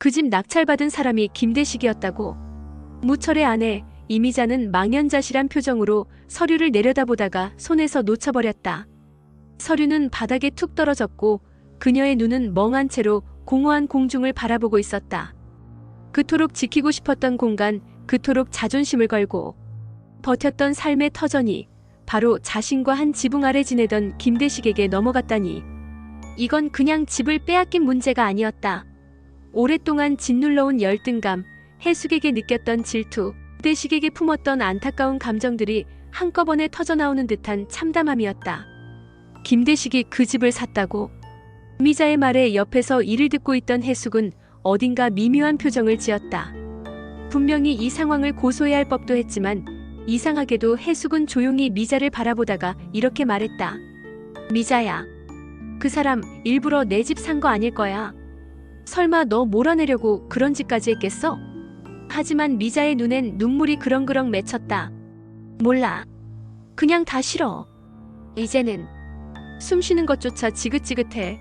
그 집 낙찰받은 사람이 김대식이었다고. 무철의 아내 이미자는 망연자실한 표정으로 서류를 내려다보다가 손에서 놓쳐버렸다. 서류는 바닥에 툭 떨어졌고 그녀의 눈은 멍한 채로 공허한 공중을 바라보고 있었다. 그토록 지키고 싶었던 공간, 그토록 자존심을 걸고 버텼던 삶의 터전이 바로 자신과 한 지붕 아래 지내던 김대식에게 넘어갔다니. 이건 그냥 집을 빼앗긴 문제가 아니었다. 오랫동안 짓눌러온 열등감, 해숙에게 느꼈던 질투, 대식에게 품었던 안타까운 감정들이 한꺼번에 터져나오는 듯한 참담함이었다. 김대식이 그 집을 샀다고? 미자의 말에 옆에서 이를 듣고 있던 해숙은 어딘가 미묘한 표정을 지었다. 분명히 이 상황을 고소해야 할 법도 했지만 이상하게도 해숙은 조용히 미자를 바라보다가 이렇게 말했다. 미자야. 그 사람 일부러 내 집 산 거 아닐 거야. 설마 너 몰아내려고 그런 짓까지 했겠어? 하지만 미자의 눈엔 눈물이 그렁그렁 맺혔다. 몰라. 그냥 다 싫어. 이제는 숨 쉬는 것조차 지긋지긋해.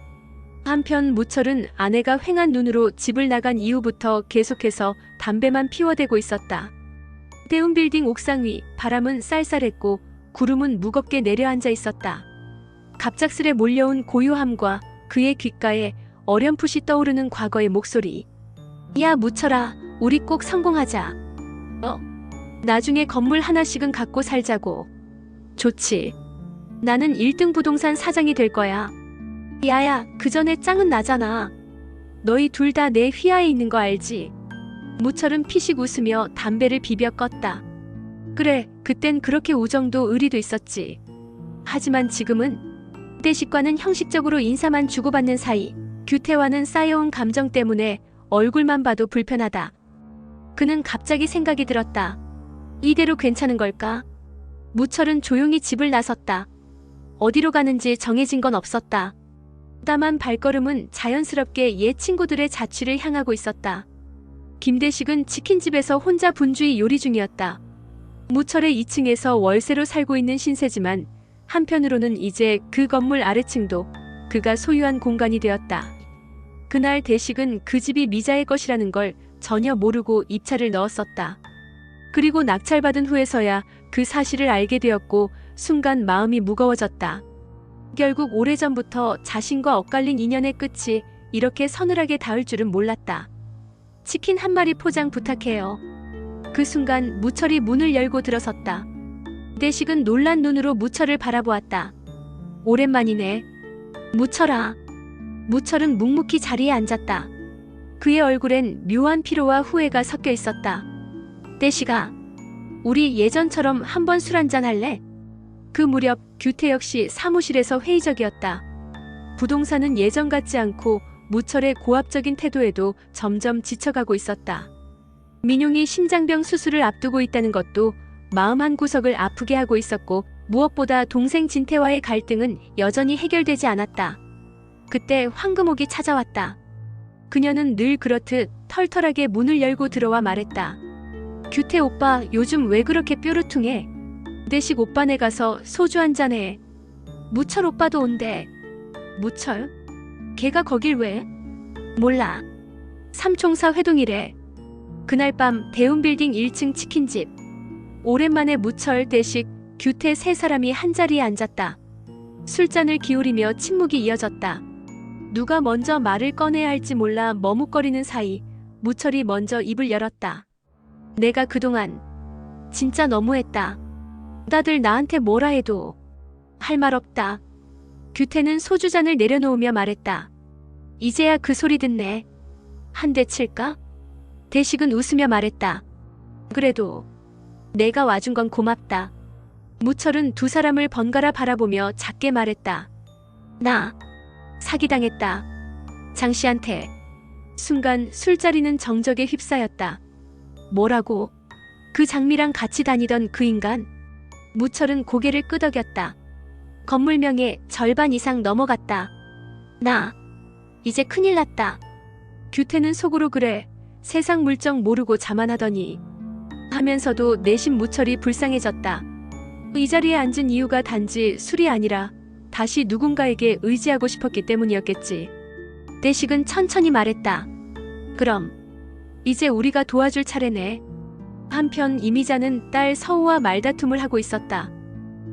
한편 무철은 아내가 횡한 눈으로 집을 나간 이후부터 계속해서 담배만 피워대고 있었다. 대운 빌딩 옥상 위 바람은 쌀쌀했고 구름은 무겁게 내려앉아 있었다. 갑작스레 몰려온 고요함과 그의 귓가에 어렴풋이 떠오르는 과거의 목소리. 야 무철아, 우리 꼭 성공하자. 어? 나중에 건물 하나씩은 갖고 살자고. 좋지. 나는 1등 부동산 사장이 될 거야. 야야, 그 전에 짱은 나잖아. 너희 둘 다 내 휘하에 있는 거 알지? 무철은 피식 웃으며 담배를 비벼 껐다. 그래, 그땐 그렇게 우정도 의리도 있었지. 하지만 지금은 대식과는 형식적으로 인사만 주고받는 사이, 규태와는 쌓여온 감정 때문에 얼굴만 봐도 불편하다. 그는 갑자기 생각이 들었다. 이대로 괜찮은 걸까? 무철은 조용히 집을 나섰다. 어디로 가는지 정해진 건 없었다. 다만 발걸음은 자연스럽게 옛 친구들의 자취를 향하고 있었다. 김대식은 치킨집에서 혼자 분주히 요리 중이었다. 무철의 2층에서 월세로 살고 있는 신세지만 한편으로는 이제 그 건물 아래층도 그가 소유한 공간이 되었다. 그날 대식은 그 집이 미자의 것이라는 걸 전혀 모르고 입찰을 넣었었다. 그리고 낙찰받은 후에서야 그 사실을 알게 되었고 순간 마음이 무거워졌다. 결국 오래전부터 자신과 엇갈린 인연의 끝이 이렇게 서늘하게 닿을 줄은 몰랐다. 치킨 한 마리 포장 부탁해요. 그 순간 무철이 문을 열고 들어섰다. 대식은 놀란 눈으로 무철을 바라보았다. 오랜만이네. 무철아. 무철은 묵묵히 자리에 앉았다. 그의 얼굴엔 묘한 피로와 후회가 섞여 있었다. 대식아, 우리 예전처럼 한번 술 한잔 할래? 그 무렵 규태 역시 사무실에서 회의적이었다. 부동산은 예전 같지 않고 무철의 고압적인 태도에도 점점 지쳐가고 있었다. 민용이 심장병 수술을 앞두고 있다는 것도 마음 한 구석을 아프게 하고 있었고 무엇보다 동생 진태와의 갈등은 여전히 해결되지 않았다. 그때 황금옥이 찾아왔다. 그녀는 늘 그렇듯 털털하게 문을 열고 들어와 말했다. 규태 오빠 요즘 왜 그렇게 뾰루퉁해? 대식 오빠네 가서 소주 한잔 해. 무철 오빠도 온대. 무철? 걔가 거길 왜? 몰라. 삼총사 회동이래. 그날 밤 대운빌딩 1층 치킨집. 오랜만에 무철 대식 규태 세 사람이 한자리에 앉았다. 술잔을 기울이며 침묵이 이어졌다. 누가 먼저 말을 꺼내야 할지 몰라 머뭇거리는 사이 무철이 먼저 입을 열었다. 내가 그동안 진짜 너무했다. 다들 나한테 뭐라 해도 할 말 없다. 규태는 소주잔을 내려놓으며 말했다. 이제야 그 소리 듣네. 한 대 칠까? 대식은 웃으며 말했다. 그래도 내가 와준 건 고맙다. 무철은 두 사람을 번갈아 바라보며 작게 말했다. 나 사기당했다. 장 씨한테. 순간 술자리는 정적에 휩싸였다. 뭐라고? 그 장미랑 같이 다니던 그 인간? 무철은 고개를 끄덕였다. 건물명의 절반 이상 넘어갔다. 나 이제 큰일 났다. 규태는 속으로 그래. 세상 물정 모르고 자만하더니 하면서도 내심 무철이 불쌍해졌다. 이 자리에 앉은 이유가 단지 술이 아니라 다시 누군가에게 의지하고 싶었기 때문이었겠지. 대식은 천천히 말했다. 그럼 이제 우리가 도와줄 차례네. 한편 이미자는 딸 서우와 말다툼을 하고 있었다.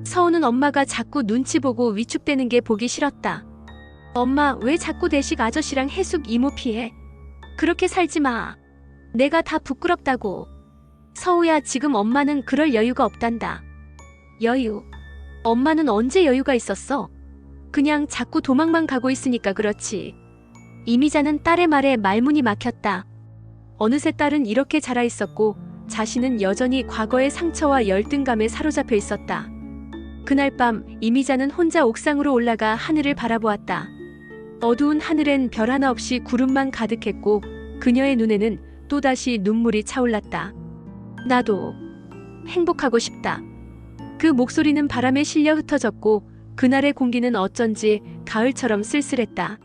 서우는 엄마가 자꾸 눈치 보고 위축되는 게 보기 싫었다. 엄마, 왜 자꾸 대식 아저씨랑 해숙 이모 피해? 그렇게 살지 마. 내가 다 부끄럽다고. 서우야, 지금 엄마는 그럴 여유가 없단다. 여유. 엄마는 언제 여유가 있었어? 그냥 자꾸 도망만 가고 있으니까 그렇지. 이미자는 딸의 말에 말문이 막혔다. 어느새 딸은 이렇게 자라 있었고 자신은 여전히 과거의 상처와 열등감에 사로잡혀 있었다. 그날 밤 이미자는 혼자 옥상으로 올라가 하늘을 바라보았다. 어두운 하늘엔 별 하나 없이 구름만 가득했고 그녀의 눈에는 또다시 눈물이 차올랐다. 나도 행복하고 싶다. 그 목소리는 바람에 실려 흩어졌고 그날의 공기는 어쩐지 가을처럼 쓸쓸했다.